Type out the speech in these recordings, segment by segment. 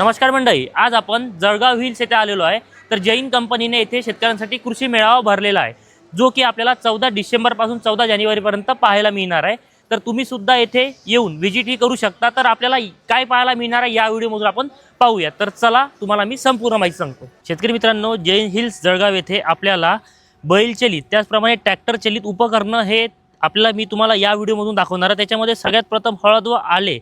नमस्कार मंडळी आज आपण जळगाव हिल्स येथे आलेलो आहे. तर जैन कंपनीने येथे शेतकऱ्यांसाठी कृषी मेळावा भरलेला आहे जो की आपल्याला चौदा डिसेंबरपासून चौदा जानेवारीपर्यंत पाहायला मिळणार आहे. तर तुम्ही सुद्धा येथे येऊन व्हिजिटही करू शकता. तर आपल्याला काय पाहायला मिळणार आहे या व्हिडिओमधून आपण पाहूया. तर चला तुम्हाला मी संपूर्ण माहिती सांगतो. शेतकरी मित्रांनो जैन हिल्स जळगाव येथे आपल्याला बैलचलित त्याचप्रमाणे ट्रॅक्टर चलित उपकरणं हे आपल्याला मी तुम्हाला या व्हिडिओमधून दाखवणार आहे. त्याच्यामध्ये सगळ्यात प्रथम हळद व आले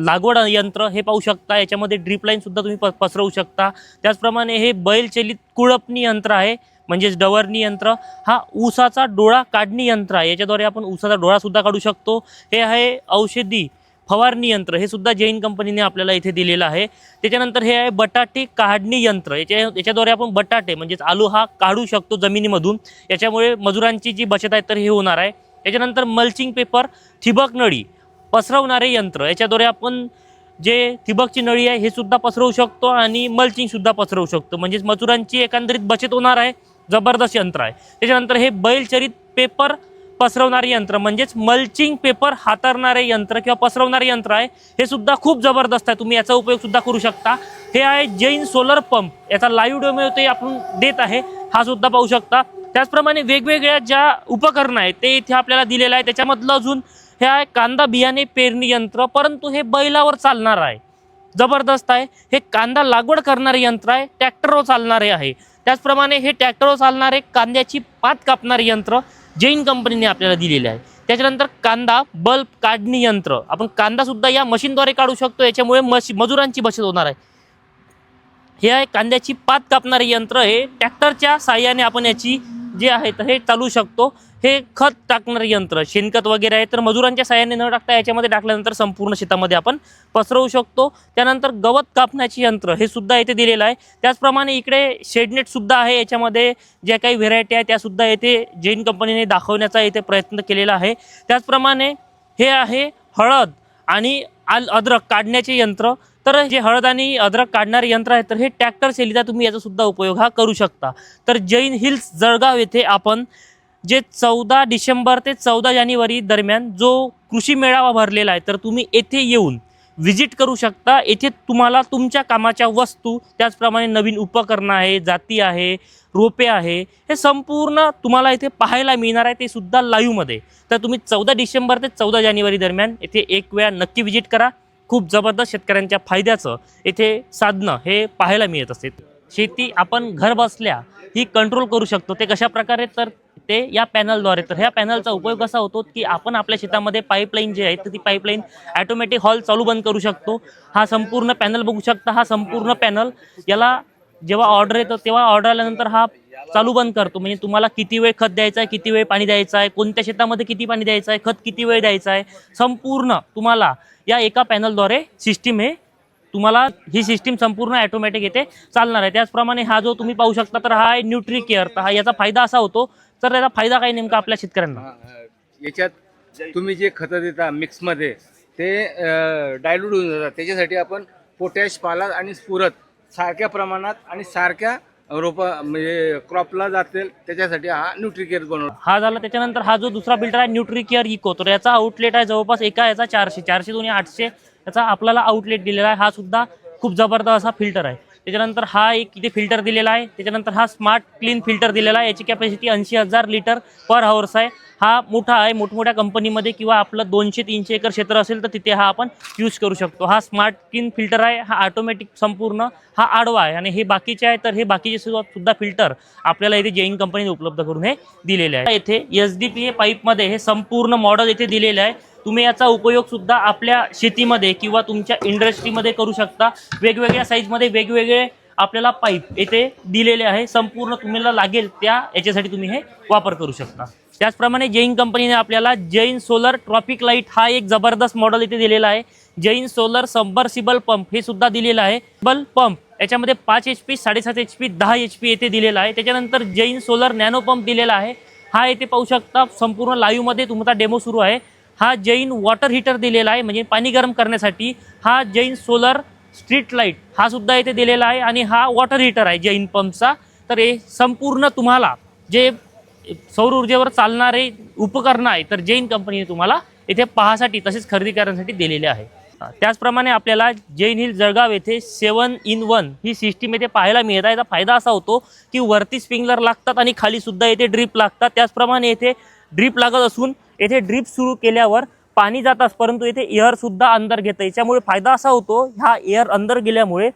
लागवड यंत्र हे पाहू शकता. याच्यामध्ये ड्रीप तुम्ही प पसरवू शकता. त्याचप्रमाणे हे बैलचलित कुळपणी यंत्र आहे म्हणजेच डवरणी यंत्र. हा ऊसाचा डोळा काढणी यंत्र आहे. याच्याद्वारे आपण ऊसाचा डोळासुद्धा काढू शकतो. हे आहे औषधी फवारणी यंत्र. हे सुद्धा जैन कंपनीने आपल्याला इथे दिलेलं आहे. त्याच्यानंतर हे आहे बटाटे काढणी यंत्र. याच्या याच्याद्वारे आपण बटाटे म्हणजेच आलू हा काढू शकतो जमिनीमधून. याच्यामुळे मजुरांची जी बचत आहे तर हे होणार आहे. त्याच्यानंतर मल्चिंग पेपर ठिबक नळी. पसरवणारे यंत्र. याच्याद्वारे आपण जे ठिबकची नळी आहे हे सुद्धा पसरवू शकतो आणि मल्चिंग सुद्धा पसरवू शकतो. म्हणजेच मजुरांची एकंदरीत बचत होणार आहे जबरदस्त यंत्र आहे. त्याच्यानंतर हे बैलचरित पेपर पसरवणारे यंत्र म्हणजेच मल्चिंग पेपर हाताळणारे यंत्र किंवा पसरवणारे यंत्र आहे हे सुद्धा खूप जबरदस्त आहे. तुम्ही याचा उपयोग सुद्धा करू शकता. हे आहे जैन सोलर पंप. याचा लाईव्ह डेमो ते आपण देत आहे. हा सुद्धा पाहू शकता. त्याचप्रमाणे वेगवेगळ्या ज्या उपकरणं आहेत ते इथे आपल्याला दिलेलं आहे. त्याच्यामधलं अजून हे आहे कांदा बियाणे पेरणी यंत्र परंतु हे बैलावर चालणार आहे. जबरदस्त आहे. हे कांदा लागवड करणारे यंत्र आहे. ट्रॅक्टरवर चालणारे आहे. त्याचप्रमाणे हे ट्रॅक्टरवर चालणारे कांद्याची पात कापणारे यंत्र जैन कंपनीने आपल्याला दिलेले आहे. त्याच्यानंतर कांदा बल्ब काढणी यंत्र. आपण कांदा सुद्धा या मशीनद्वारे काढू शकतो. याच्यामुळे मशी मजुरांची बचत होणार आहे. हे आहे कांद्याची पात कापणारे यंत्र. हे ट्रॅक्टरच्या साह्याने आपण याची जे आहे तर हे चालू शकतो. हे खत टाकणारे यंत्र शेणखत वगैरे आहे तर मजुरांच्या साह्याने न टाकता याच्यामध्ये टाकल्यानंतर संपूर्ण शेतामध्ये आपण पसरवू शकतो. त्यानंतर गवत कापण्याचे यंत्र हे सुद्धा येथे दिलेलं आहे. त्याचप्रमाणे इकडे शेडनेट सुद्धा आहे याच्यामध्ये. ज्या काही व्हेरायटी आहे त्यासुद्धा येथे जैन कंपनीने दाखवण्याचा येथे प्रयत्न केलेला आहे. त्याचप्रमाणे हे आहे हळद आणि आल अद्रक काढण्याचे यंत्र. तर जे हळद आणि अद्रक काढणारे यंत्र आहे तर हे ट्रॅक्टर शैलीचा तुम्ही याचा सुद्धा उपयोग हा करू शकता. तर जैन हिल्स जळगाव येथे आपण जे चौदा डिसेंबर ते चौदा जानेवारी दरम्यान जो कृषी मेळावा भरलेला आहे तर तुम्ही येथे येऊन व्हिजिट करू शकता. येथे तुम्हाला तुमच्या कामाच्या वस्तू त्याचप्रमाणे नवीन उपकरणं आहे जाती आहे रोपे आहे हे संपूर्ण तुम्हाला इथे पाहायला मिळणार आहे. ते सुद्धा लाईव्हमध्ये तर तुम्ही चौदा डिसेंबर ते चौदा जानेवारी दरम्यान येथे एक वेळा नक्की व्हिजिट करा. खूप जबरदस्त शेतकऱ्यांच्या फायद्याचं येथे साधनं हे पाहायला मिळत असते. शेती आपण घर बसल्या ही कंट्रोल करू शकतो. ते कशा प्रकारे तर ते या पॅनलद्वारे तर ह्या पॅनलचा उपयोग कसा होतो की आपण आपल्या शेतामध्ये पाईपलाईन जे आहे तर ती पाईपलाईन ॲटोमॅटिक हॉल चालू बंद करू शकतो. हा संपूर्ण पॅनल बघू शकता हा संपूर्ण पॅनल याला जेव्हा ऑर्डर येतो तेव्हा ऑर्डर आल्यानंतर हा चालू बंद करतो. म्हणजे तुम्हाला किती वेळ खत द्यायचा आहे किती वेळ पाणी द्यायचं आहे कोणत्या शेतामध्ये किती पाणी द्यायचं आहे खत किती वेळ द्यायचं आहे संपूर्ण तुम्हाला या एका पॅनलद्वारे सिस्टीम हे तुम्हाला ही सिस्टीम संपूर्ण ॲटोमॅटिक येथे चालणार आहे. त्याचप्रमाणे हा जो तुम्ही पाहू शकता तर हा आहे न्यूट्री केअर तर हा याचा फायदा असा होतो तर याचा फायदा काय नेमका आपल्या शेतकऱ्यांना? याच्यात तुम्ही जे खतं देता मिक्समध्ये ते डायल्यूट होऊन जातात. त्याच्यासाठी आपण पोटॅश पाला आणि स्फुरत सारख्या प्रमाणात आणि सारख्या रोपा म्हणजे क्रॉपला जातील. त्याच्यासाठी हा न्यूट्रिकेअर बनवतो हा झाला. त्याच्यानंतर हा जो दुसरा फिल्टर आहे न्यूट्री केअर इको तर याचा आउटलेट आहे जवळपास एका याचा चारशे चारशे दोन्ही आठशे याचा आपल्याला आउटलेट दिलेला आहे. हा सुद्धा खूप जबरदस्त असा फिल्टर आहे. त्याच्यानंतर हा एक इथे फिल्टर दिलेला आहे. त्याच्यानंतर हा स्मार्ट क्लीन फिल्टर दिलेला आहे. याची कॅपॅसिटी ऐंशी हजार लिटर पर हावर्स आहे. हा मोठा आहे. मोठमोठ्या कंपनीमध्ये किंवा आपलं दोनशे तीनशे एकर क्षेत्र असेल तर तिथे हा आपण यूज करू शकतो. हा स्मार्ट क्लीन फिल्टर आहे. हा ऑटोमॅटिक संपूर्ण हा आडवा आहे. आणि हे बाकीचे आहे तर हे बाकीचे सुद्धा सुद्धा फिल्टर आपल्याला इथे जैन कंपनीने उपलब्ध करून हे दिलेले आहे. येथे एस डी पी ए पाईपमध्ये हे संपूर्ण मॉडेल येथे दिलेलं आहे. तुम्ही याचा उपयोग सुद्धा आपल्या शेतीमध्ये किंवा तुमच्या इंडस्ट्रीमध्ये करू शकता. वेगवेगळ्या साईजमध्ये वेगवेगळे आपल्याला पाईप येथे दिलेले आहे. संपूर्ण तुम्हाला लागेल त्या याच्यासाठी तुम्ही हे वापर करू शकता. त्याचप्रमाणे जैन कंपनीने आपल्याला जैन सोलर ट्रॉपिक लाइट हा एक जबरदस्त मॉडेल इथे दिलेला आहे. जैन सोलर सबर्सिबल पंप हे सुद्धा दिलेलं आहे. बल पंप याच्यामध्ये पाच एच पी साडेसात एच पी दहा एच पी येथे दिलेला आहे. त्याच्यानंतर जैन सोलर नॅनो पंप दिलेला आहे. हा येथे पाहू शकता संपूर्ण लाईव्हमध्ये तुमचा डेमो सुरू आहे. हा जैन वॉटर हीटर दिलेला आहे म्हणजे पाणी गरम करण्यासाठी. हा जैन सोलर स्ट्रीट लाइट हा सुद्धा इथे दिलेला आहे आणि हा वॉटर हीटर आहे जैन पंपचा. तर हे संपूर्ण तुम्हाला जे सौर ऊर्जेवर चालणारे उपकरणं आहे तर जैन कंपनीने तुम्हाला इथे पाहासाठी तसेच खरेदी करण्यासाठी दिलेले आहे. त्याचप्रमाणे आपल्याला जैन हिल जळगाव येथे सेवन इन वन ही सिस्टीम येथे पाहायला मिळत आहे. याचा फायदा असा होतो की वरती स्प्रिंगलर लागतात आणि खाली सुद्धा येथे ड्रीप लागतात. त्याचप्रमाणे येथे ड्रीप लागत असून येथे ड्रीप सुरू केल्यावर पाणी जातात परंतु येथे एअरसुद्धा अंदर घेतं. याच्यामुळे फायदा असा होतो ह्या एअर अंदर गेल्यामुळे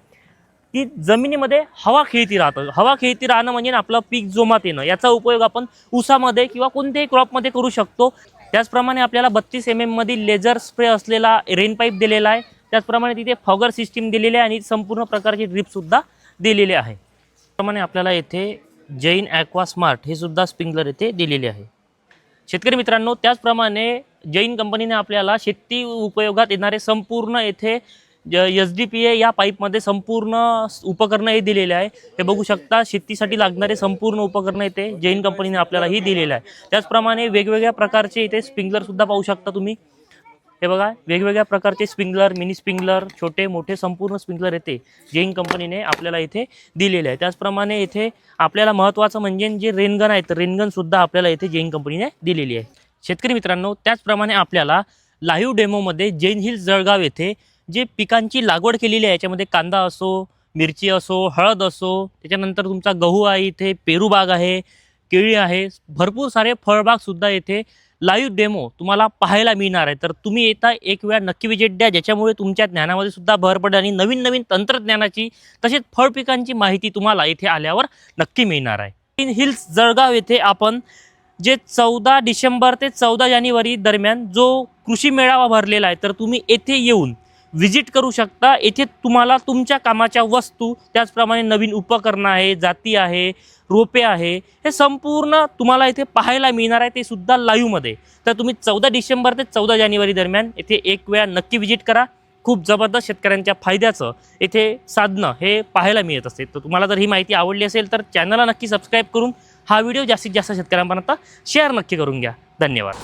ती जमिनीमध्ये हवा खेळती राहतं. हवा खेळती राहणं म्हणजे आपलं पीक जोमात येणं. याचा उपयोग आपण ऊसामध्ये किंवा कोणत्याही क्रॉपमध्ये करू शकतो. त्याचप्रमाणे आपल्याला बत्तीस एम एममधील लेझर स्प्रे असलेला रेन पाईप दिलेला आहे. त्याचप्रमाणे तिथे फॉगर सिस्टीम दिलेली आहे आणि संपूर्ण प्रकारचे ड्रीपसुद्धा दिलेले आहे. त्याप्रमाणे आपल्याला येथे जैन ॲक्वा स्मार्ट हे सुद्धा स्प्रिंकलर येथे दिलेले आहे. शेतकरी मित्रांनो त्याचप्रमाणे जैन कंपनीने आपल्याला शेती उपयोगात येणारे संपूर्ण येथे एस डी पी ए या पाईपमध्ये संपूर्ण उपकरणं हे दिलेले आहे. हे बघू शकता शेतीसाठी लागणारे संपूर्ण उपकरणं इथे जैन कंपनीने आपल्याला ही दिलेलं आहे. त्याचप्रमाणे वेगवेगळ्या प्रकारचे इथे स्प्रिंकलरसुद्धा पाहू शकता तुम्ही. हे बघा वेगवेगळ्या प्रकारचे स्प्रिंकलर मिनी स्प्रिंकलर छोटे मोठे संपूर्ण स्प्रिंकलर येते जेईन कंपनीने आपल्याला इथे दिलेले आहे. त्याचप्रमाणे इथे आपल्याला महत्त्वाचं म्हणजे जे रेनगन आहे तर रेनगनसुद्धा आपल्याला इथे जैन कंपनीने दिलेली आहे. शेतकरी मित्रांनो त्याचप्रमाणे आपल्याला लाईव्ह डेमोमध्ये जैन हिल्स जळगाव येथे जे पिकांची लागवड केलेली आहे याच्यामध्ये कांदा असो मिरची असो हळद असो त्याच्यानंतर तुमचा गहू आहे इथे पेरू बाग आहे केळी आहे भरपूर सारे फळबागसुद्धा येथे लाईव्ह डेमो तुम्हाला पाहायला मिळणार आहे. तर तुम्ही येता एक वेळा नक्की विजिट द्या ज्याच्यामुळे तुमच्या ज्ञानामध्ये सुद्धा भर पडेल आणि नवीन नवीन तंत्रज्ञानाची तसेच फळ पिकांची माहिती तुम्हाला इथे आल्यावर नक्की मिळणार आहे. इन हिल्स जळगाव येथे आपण जे चौदा डिसेंबर ते चौदा जानेवारी दरम्यान जो कृषी मेळावा भरलेला आहे तर तुम्ही येथे येऊन व्हिजिट करू शकता. येथे तुम्हाला तुमच्या कामाच्या वस्तू त्याचप्रमाणे नवीन उपकरणं आहे जाती आहे रोपे आहे हे संपूर्ण तुम्हाला इथे पाहायला मिळणार आहे. ते सुद्धा लाईव्हमध्ये तर तुम्ही चौदा डिसेंबर ते चौदा जानेवारी दरम्यान येथे एक वेळा नक्की व्हिजिट करा. खूप जबरदस्त शेतकऱ्यांच्या फायद्याचं येथे साधनं हे पाहायला मिळत असते. तर तुम्हाला जर ही माहिती आवडली असेल तर चॅनलला नक्की सबस्क्राईब करून हा व्हिडिओ जास्तीत जास्त शेतकऱ्यांपर्यंत शेअर नक्की करून घ्या. धन्यवाद.